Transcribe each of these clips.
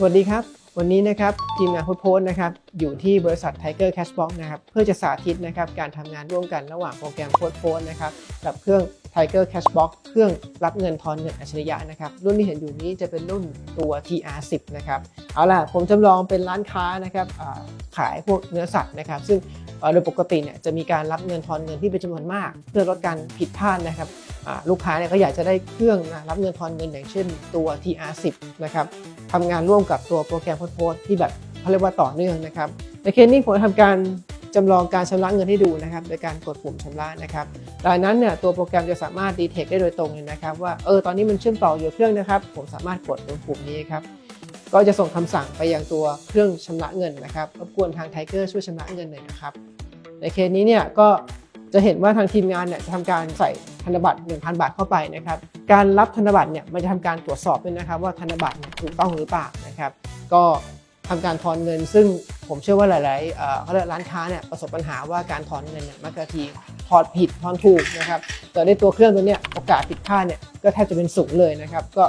สวัสดีครับ วันนี้นะครับทีมงานโพสต์นะครับอยู่ที่บริษัท Tiger Cashbox นะครับเพื่อจะสาธิตนะครับการทำงานร่วมกันระหว่างโปรแกรมโพสโพสนะครับกับเครื่อง Tiger Cashbox เครื่องรับเงินทอนเงินอัจฉริยะนะครับรุ่นที่เห็นอยู่นี้จะเป็นรุ่นตัว TR10 นะครับเอาล่ะผมจำลองเป็นร้านค้านะครับขายพวกเนื้อสัตว์นะครับ ซึ่งโดยปกติเนี่ยจะมีการรับเงินทอนเงินที่เป็นจำนวนมาก เพื่อลดการผิดพลาดนะครับลูกค้าเนี่ยก็อยากจะได้เครื่องนะรับเงินทอนเงินอย่างเช่นตัว TR10 นะครับทำงานร่วมกับตัวโปรแกรมโพสต์ที่แบบ เขาเรียกว่าต่อเนื่องนะครับ ในเคสนี้ผมจะทำการจำลองการชำระเงินให้ดูนะครับ โดยการกดปุ่มชำระนะครับดังนั้นเนี่ยตัวโปรแกรมจะสามารถดีเทคได้โดยตรงเลยนะครับ ว่าเออตอนนี้มันเชื่อมต่ออยู่เครื่องนะครับ ผมสามารถกดตรงปุ่มนี้ครับก็จะส่งคำสั่งไปยังตัวเครื่องชำระเงินนะครับรบกวนทางไทเกอร์ช่วยชำระเงินหน่อยนะครับ ในเคสนี้เนี่ยก็จะเห็นว่าทางทีมงานเนี่ยจะทำการใส่ธนบัตร 1,000 บาทเข้าไปนะครับ การรับธนบัตรเนี่ยมันจะทำการตรวจสอบด้วยนะครับ ว่าธนบัตรถูกต้องหรือเปล่านะครับ ก็ ทำการทอนเงิน ซึ่งผมเชื่อว่าหลายๆเขาเรียกร้านค้าเนี่ยประสบปัญหาว่าการถอนเงินเนี่ยมักจะทีถอดผิดถอนถูกนะครับแต่ในตัวเครื่องตัวเนี้ยโอกาสผิดพลาดเนี่ยก็แทบจะเป็นศูนย์เลยนะครับ ก็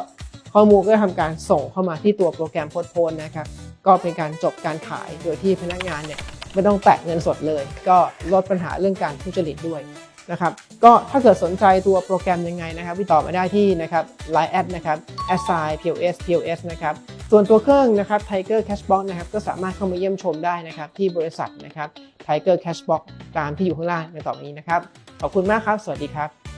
ข้อมูลก็จะทำการส่งเข้ามาที่ตัวโปรแกรมโพสโพนนะครับ ก็เป็นการจบการขายโดยที่พนักงานเนี่ยไม่ต้องแตะเงินสดเลย ก็ลดปัญหาเรื่องการทุจริตด้วยนะครับก็ถ้าเกิดสนใจตัวโปรแกรมยังไงนะครับติดต่อมาได้ที่นะครับ Line แอดนะครับ s i POS POS นะครับ ส่วนตัวเครื่องนะครับ Tiger Cashbox นะครับก็สามารถเข้ามาเยี่ยมชมได้นะครับที่บริษัทนะครับ Tiger Cashbox ตามที่อยู่ข้างล่างในต่อไปนี้นะครับ ขอบคุณมากครับ สวัสดีครับ